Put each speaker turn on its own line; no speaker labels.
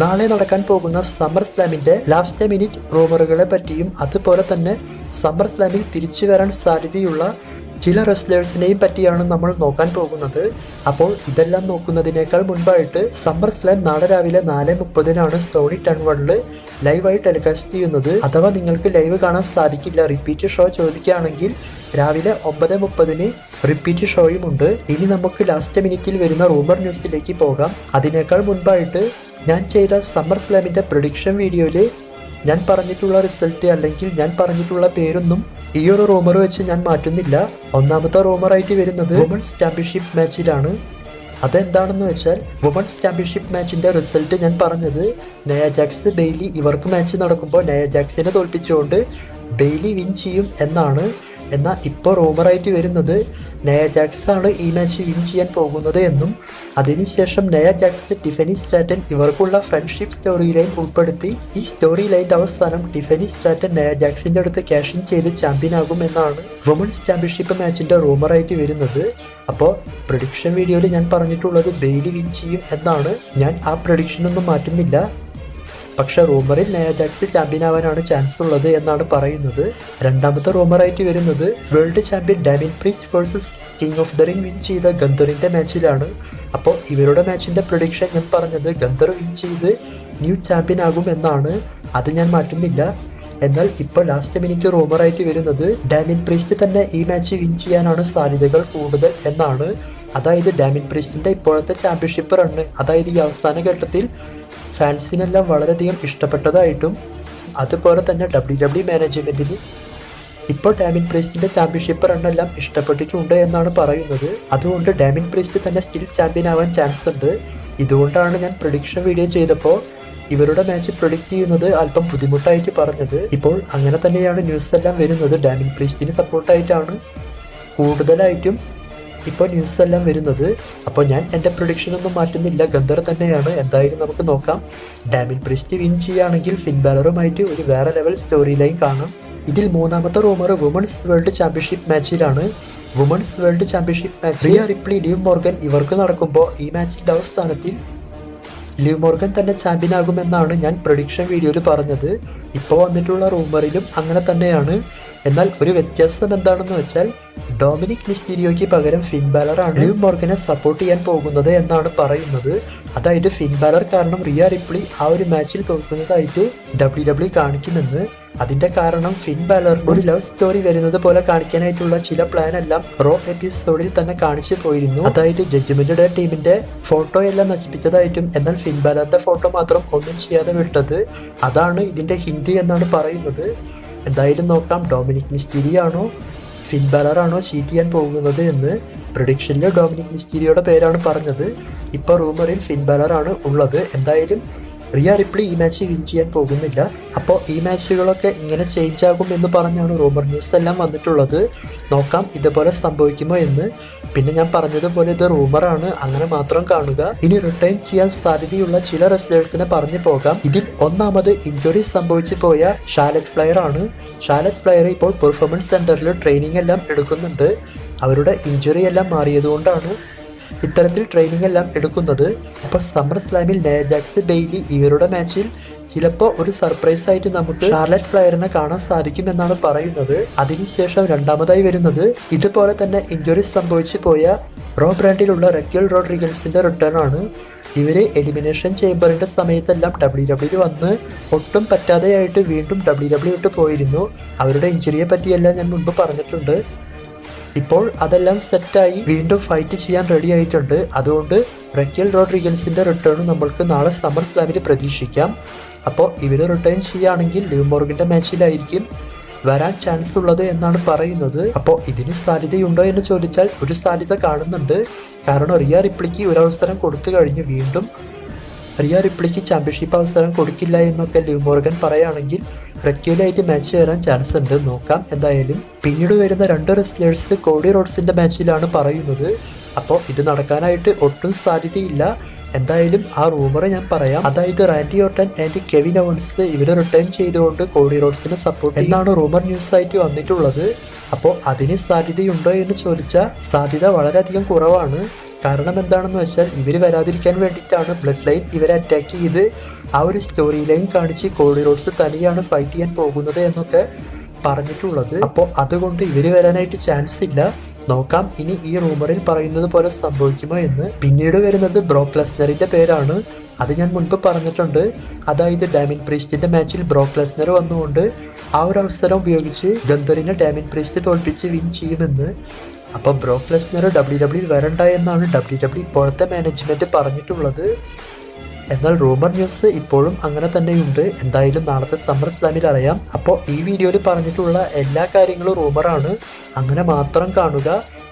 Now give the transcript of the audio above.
നാളെ നടക്കാൻ പോകുന്ന സമ്മർ സ്ലാമിന്റെ ലാസ്റ്റ് മിനിറ്റ് റൂമറുകളെ പറ്റിയും അതുപോലെ തന്നെ സമ്മർ സ്ലാമിൽ തിരിച്ചു വരാൻ സാധ്യതയുള്ള ചില റെസ്ലേഴ്സിനെയും പറ്റിയാണ് നമ്മൾ നോക്കാൻ പോകുന്നത്. അപ്പോൾ ഇതെല്ലാം നോക്കുന്നതിനേക്കാൾ മുൻപായിട്ട് സമ്മർ സ്ലാം നാളെ രാവിലെ നാല് മുപ്പതിനാണ് സോണി ടെൻ വണ്ണിൽ ലൈവായി ടെലികാസ്റ്റ് ചെയ്യുന്നത്. അഥവാ നിങ്ങൾക്ക് ലൈവ് കാണാൻ സാധിക്കില്ല റിപ്പീറ്റ് ഷോ ചോദിക്കുകയാണെങ്കിൽ രാവിലെ ഒമ്പത് മുപ്പതിന് റിപ്പീറ്റ് ഷോയും ഉണ്ട്. ഇനി നമുക്ക് ലാസ്റ്റ് മിനിറ്റിൽ വരുന്ന റൂമർ ന്യൂസിലേക്ക് പോകാം. അതിനേക്കാൾ മുൻപായിട്ട് ഞാൻ ചെയ്ത സമ്മർ സ്ലാമിന്റെ പ്രൊഡിക്ഷൻ വീഡിയോയിൽ ഞാൻ പറഞ്ഞിട്ടുള്ള റിസൾട്ട് അല്ലെങ്കിൽ ഞാൻ പറഞ്ഞിട്ടുള്ള പേരൊന്നും ഈ ഒരു റൂമർ വെച്ച് ഞാൻ മാറ്റുന്നില്ല. ഒന്നാമത്തെ റൂമറായിട്ട് വരുന്നത് വുമൺസ് ചാമ്പ്യൻഷിപ്പ് മാച്ചിലാണ് അതെന്താണെന്ന് വെച്ചാൽ വുമൺസ് ചാമ്പ്യൻഷിപ്പ് മാച്ചിന്റെ റിസൾട്ട് ഞാൻ പറഞ്ഞത് നയ ജാക്സ് ബെയ്ലി ഇവർക്ക് മാച്ച് നടക്കുമ്പോൾ നയ ജാക്സിനെ തോൽപ്പിച്ചുകൊണ്ട് ബെയ്ലി വിൻ ചെയ്യും എന്നാണ്. എന്നാൽ ഇപ്പോൾ റൂമറായിട്ട് വരുന്നത് നയ ജാക്സ് ആണ് ഈ മാച്ച് വിൻ ചെയ്യാൻ പോകുന്നത് എന്നും അതിനുശേഷം നയ ജാക്സ് ടിഫനി സ്റ്റാറ്റൻ ഇവർക്കുള്ള ഫ്രണ്ട്ഷിപ്പ് സ്റ്റോറി ലൈൻ ഉൾപ്പെടുത്തി ഈ സ്റ്റോറി ലൈന്റെ അവസാനം ടിഫനി സ്റ്റാറ്റൻ നയ ജാക്സിന്റെ അടുത്ത് ക്യാഷിൻ ചെയ്ത് ചാമ്പ്യൻ ആകും എന്നാണ് വുമൺസ് ചാമ്പ്യൻഷിപ്പ് മാച്ചിന്റെ റൂമറായിട്ട് വരുന്നത്. അപ്പോൾ പ്രൊഡിക്ഷൻ വീഡിയോയിൽ ഞാൻ പറഞ്ഞിട്ടുള്ളത് ബെയിലി വിൻ ചെയ്യും എന്നാണ്. ഞാൻ ആ പ്രൊഡിക്ഷനൊന്നും മാറ്റുന്നില്ല. പക്ഷെ റൂമറിൽ നയാജാക്സ് ചാമ്പ്യൻ ആവാനാണ് ചാൻസ് ഉള്ളത് എന്നാണ് പറയുന്നത്. രണ്ടാമത്തെ റൂമറായിട്ട് വരുന്നത് world champion Damian Priest versus king of the ring win ചെയ്ത ഗന്ധറിന്റെ മാച്ചിലാണ് അപ്പോൾ ഇവരുടെ മാച്ചിന്റെ പ്രൊഡിക്ഷൻ ഞാൻ പറഞ്ഞത് ഗന്ധർ വിൻ ചെയ്ത് ന്യൂ ചാമ്പ്യൻ ആകും എന്നാണ്. അത് ഞാൻ മാറ്റുന്നില്ല. എന്നാൽ ഇപ്പോൾ ലാസ്റ്റ് മിനിറ്റ് റൂമറായിട്ട് വരുന്നത് ഡാമിൻ പ്രീസ്റ്റ് തന്നെ ഈ മാച്ച് വിൻ ചെയ്യാനാണ് സാധ്യതകൾ കൂടുതൽ എന്നാണ്. അതായത് ഡാമിൻ പ്രീസ്റ്റിന്റെ ഇപ്പോഴത്തെ ചാമ്പ്യൻഷിപ്പ് റണ്ണ് അതായത് ഈ അവസാന ഘട്ടത്തിൽ ഫാൻസിനെല്ലാം വളരെയധികം ഇഷ്ടപ്പെട്ടതായിട്ടും അതുപോലെ തന്നെ ഡബ്ല്യു ഡബ്ല്യു മാനേജ്മെന്റിന് ഇപ്പോൾ ഡാമിൻ പ്രീസ്റ്റിന്റെ ചാമ്പ്യൻഷിപ്പ് റണ്ണെല്ലാം ഇഷ്ടപ്പെട്ടിട്ടുണ്ട് എന്നാണ് പറയുന്നത്. അതുകൊണ്ട് ഡാമിൻ പ്രീസ്റ്റ് തന്നെ സ്റ്റിൽ ചാമ്പ്യൻ ആവാൻ ചാൻസ് ഉണ്ട്. ഇതുകൊണ്ടാണ് ഞാൻ പ്രൊഡിക്ഷൻ വീഡിയോ ചെയ്തപ്പോൾ ഇവരുടെ മാച്ച് പ്രൊഡിക്റ്റ് ചെയ്യുന്നത് അല്പം ബുദ്ധിമുട്ടായിട്ട് പറഞ്ഞത്. ഇപ്പോൾ അങ്ങനെ തന്നെയാണ് ന്യൂസ് എല്ലാം വരുന്നത്. ഡാമിൻ പ്രീസ്റ്റിന് സപ്പോർട്ടായിട്ടാണ് കൂടുതലായിട്ടും ഇപ്പോൾ ന്യൂസ് എല്ലാം വരുന്നത്. അപ്പോൾ ഞാൻ എന്റെ പ്രൊഡിക്ഷൻ ഒന്നും മാറ്റുന്നില്ല. ഗന്ധർ തന്നെയാണ്. എന്തായാലും നമുക്ക് നോക്കാം. ഡാമിൻ പ്രിസ്റ്റ് വിൻ ചെയ്യുകയാണെങ്കിൽ ഫിൻ ബാലറുമായിട്ട് ഒരു വേറെ ലെവൽ സ്റ്റോറി ലൈൻ കാണാം. ഇതിൽ മൂന്നാമത്തെ rumour women's world championship മാച്ചിലാണ് women's world championship match Rhea Ripley Liv Morgan ഇവർക്ക് നടക്കുമ്പോൾ ഈ മാച്ചിന്റെ അവസാനത്തിൽ ലിവ് മോർഗൻ തന്നെ ചാമ്പ്യൻ ആകുമെന്നാണ് ഞാൻ പ്രൊഡിക്ഷൻ വീഡിയോയിൽ പറഞ്ഞത്. ഇപ്പോൾ വന്നിട്ടുള്ള റൂമറിലും അങ്ങനെ തന്നെയാണ്. എന്നാൽ ഒരു വ്യത്യാസം എന്താണെന്ന് വെച്ചാൽ ഡൊമിനിക് മിസ്റ്റീരിയോയ്ക്ക് പകരം ഫിൻ ബാലറാണ് ലിവ് മോർഗനെ സപ്പോർട്ട് ചെയ്യാൻ പോകുന്നത് എന്നാണ് പറയുന്നത്. അതായത് ഫിൻ ബാലർ കാരണം റിയ റിപ്ലി ആ ഒരു മാച്ചിൽ തോൽക്കുന്നതായിട്ട് ഡബ്ല്യു ഡബ്ല്യു കാണിക്കുമെന്ന്. അതിന്റെ കാരണം ഫിൻ ബാലർ ഒരു ലവ് സ്റ്റോറി വരുന്നത് പോലെ കാണിക്കാനായിട്ടുള്ള ചില പ്ലാൻ എല്ലാം റോ എപ്പിസോഡിൽ തന്നെ കാണിച്ചു പോയിരുന്നു. അതായത് ജഡ്ജ്മെന്റ് ഡേ ടീമിന്റെ ഫോട്ടോ എല്ലാം നശിപ്പിച്ചതായിട്ടും എന്നാൽ ഫിൻ ബാലറിന്റെ ഫോട്ടോ മാത്രം ഒന്നും ചെയ്യാതെ വിട്ടത് അതാണ് ഇതിന്റെ ഹിന്ദി എന്നാണ് പറയുന്നത്. എന്തായാലും നോക്കാം ഡൊമിനിക് മിസ്റ്റീരിയ ആണോ ഫിൻ ബാലറാണോ ചീറ്റ് ചെയ്യാൻ പോകുന്നത് എന്ന് പ്രൊഡിക്ഷനിൽ ഡൊമിനിക് മിസ്റ്റീരിയോയുടെ പേരാണ് പറഞ്ഞത്. ഇപ്പോൾ റൂമറിൽ ഫിൻ ബാലറാണ് ഉള്ളത്. എന്തായാലും റിയ റിപ്ലി ഈ മാച്ച് വിൻ ചെയ്യാൻ പോകുന്നില്ല. അപ്പോൾ ഈ മാച്ചുകളൊക്കെ ഇങ്ങനെ ചേഞ്ച് ആകും എന്ന് പറഞ്ഞാണ് റൂമർ ന്യൂസ് എല്ലാം വന്നിട്ടുള്ളത്. നോക്കാം ഇതുപോലെ സംഭവിക്കുമോ എന്ന്. പിന്നെ ഞാൻ പറഞ്ഞതുപോലെ ഇത് റൂമറാണ് അങ്ങനെ മാത്രം കാണുക. ഇനി റിട്ടേൺ ചെയ്യാൻ സാധ്യതയുള്ള ചില റെസ്ലേഴ്സിനെ പറഞ്ഞു പോകാം. ഇതിൽ ഒന്നാമത് ഇഞ്ചുറി സംഭവിച്ചു പോയ ഷാലറ്റ് ഫ്ലയർ ആണ്. ഷാലറ്റ് ഫ്ലയർ ഇപ്പോൾ പെർഫോമൻസ് സെന്ററിൽ ട്രെയിനിങ് എല്ലാം എടുക്കുന്നുണ്ട്. അവരുടെ ഇഞ്ചുറി എല്ലാം മാറിയതുകൊണ്ടാണ് ഇത്തരത്തിൽ ട്രെയിനിങ് എല്ലാം എടുക്കുന്നത് അപ്പോൾ സമ്മർ സ്ലാമിൽ നയജാക്സ് ബെയ്ലി ഇവരുടെ മാച്ചിൽ ചിലപ്പോൾ ഒരു സർപ്രൈസ് ആയിട്ട് നമുക്ക് ഷാർലറ്റ് ഫ്ലയറിനെ കാണാൻ സാധിക്കും എന്നാണ് പറയുന്നത്. അതിനുശേഷം രണ്ടാമതായി വരുന്നത് ഇതുപോലെ തന്നെ ഇഞ്ചുറി സംഭവിച്ചു പോയ റോ ബ്രാൻഡിലുള്ള റെക്യൽ റോഡ്രിഗൽസിന്റെ റിട്ടേൺ ആണ്. ഇവരെ എലിമിനേഷൻ ചേംബറിന്റെ സമയത്തെല്ലാം ഡബ്ല്യു ഡബ്ല്യു വന്ന് ഒട്ടും പറ്റാതെയായിട്ട് വീണ്ടും ഡബ്ല്യു ഡബ്ല്യു ഇട്ട് പോയിരുന്നു. അവരുടെ ഇഞ്ചുറിയെ പറ്റിയെല്ലാം ഞാൻ മുൻപ് പറഞ്ഞിട്ടുണ്ട്. ഇപ്പോൾ അതെല്ലാം സെറ്റായി വീണ്ടും ഫൈറ്റ് ചെയ്യാൻ റെഡി ആയിട്ടുണ്ട്. അതുകൊണ്ട് റക്കിയൽ റോഡ്രിഗൽസിന്റെ റിട്ടേൺ നമ്മൾക്ക് നാളെ സമ്മർ സ്ലാമിൽ പ്രതീക്ഷിക്കാം. അപ്പോൾ ഇവർ റിട്ടേൺ ചെയ്യുകയാണെങ്കിൽ ലിവ് മാച്ചിലായിരിക്കും. വരാൻ ചാൻസ് ഉള്ളത് എന്നാണ് പറയുന്നത്. അപ്പോൾ ഇതിന് സാധ്യതയുണ്ടോ എന്ന് ചോദിച്ചാൽ ഒരു സാധ്യത കാണുന്നുണ്ട്. കാരണം റിയ റിപ്ലിക്ക് ഒരു അവസരം കൊടുത്തു കഴിഞ്ഞ് വീണ്ടും റിയ റിപ്ലിക്ക് ചാമ്പ്യൻഷിപ്പ് അവസരം കൊടുക്കില്ല എന്നൊക്കെ ലിവ് മോർഗൻ പറയുകയാണെങ്കിൽ റെക്യൂലായിട്ട് മാച്ച് വരാൻ ചാൻസ് ഉണ്ട്. നോക്കാം എന്തായാലും. പിന്നീട് വരുന്ന രണ്ട് റെസ്ലേഴ്സ് കോഡി റോഡ്സിന്റെ മാച്ചിലാണ് പറയുന്നത്. അപ്പോൾ ഇത് നടക്കാനായിട്ട് ഒട്ടും സാധ്യതയില്ല. എന്തായാലും ആ റൂമർ ഞാൻ പറയാം. അതായത് Randy Orton and Kevin Owens ഇവർ റിട്ടേൺ ചെയ്തുകൊണ്ട് കോഡി റോഡ്സിനെ സപ്പോർട്ട് എന്നാണ് റൂമർ ന്യൂസ് ആയിട്ട് വന്നിട്ടുള്ളത്. അപ്പോൾ അതിന് സാധ്യതയുണ്ടോ എന്ന് ചോദിച്ചാൽ സാധ്യത വളരെയധികം കുറവാണ്. കാരണം എന്താണെന്ന് വെച്ചാൽ ഇവർ വരാതിരിക്കാൻ വേണ്ടിയിട്ടാണ് ബ്ലഡ് ലൈൻ ഇവരെ അറ്റാക്ക് ചെയ്ത് ആ ഒരു സ്റ്റോറി ലൈൻ കാണിച്ച് കോഡി റോഡ്സ് തനിയാണ് ഫൈറ്റ് ചെയ്യാൻ പോകുന്നത് എന്നൊക്കെ പറഞ്ഞിട്ടുള്ളത്. അപ്പോൾ അതുകൊണ്ട് ഇവർ വരാനായിട്ട് ചാൻസ് ഇല്ല. നോക്കാം ഇനി ഈ റൂമറിൽ പറയുന്നത് പോലെ സംഭവിക്കുമോ എന്ന്. പിന്നീട് വരുന്നത് ബ്രോക്ക് ലെസ്നറിന്റെ പേരാണ്. അത് ഞാൻ മുൻപ് പറഞ്ഞിട്ടുണ്ട്. അതായത് ഡാമിൻ പ്രീസ്റ്റിന്റെ മാച്ചിൽ ബ്രോക്ക് ലെസ്നർ വന്നുകൊണ്ട് ആ ഒരു അവസരം ഉപയോഗിച്ച് ഗന്ധറിനെ ഡാമിൻ പ്രീസ്റ്റ് തോൽപ്പിച്ച് വിൻ ചെയ്യുമെന്ന്. അപ്പോൾ ബ്രോക്ക് ലെസ്നർ ഡബ്ല്യു ഡബ്ല്യു വരണ്ട എന്നാണ് ഡബ്ല്യു ഡബ്ല്യു ഇപ്പോഴത്തെ മാനേജ്മെന്റ് പറഞ്ഞിട്ടുള്ളത്. എന്നാൽ റൂമർ ന്യൂസ് ഇപ്പോഴും അങ്ങനെ തന്നെയുണ്ട്. എന്തായാലും നാളത്തെ സമ്മർ സ്ലാമിൽ അറിയാം. അപ്പോൾ ഈ വീഡിയോയിൽ പറഞ്ഞിട്ടുള്ള എല്ലാ കാര്യങ്ങളും റൂമറാണ് അങ്ങനെ മാത്രം കാണുക.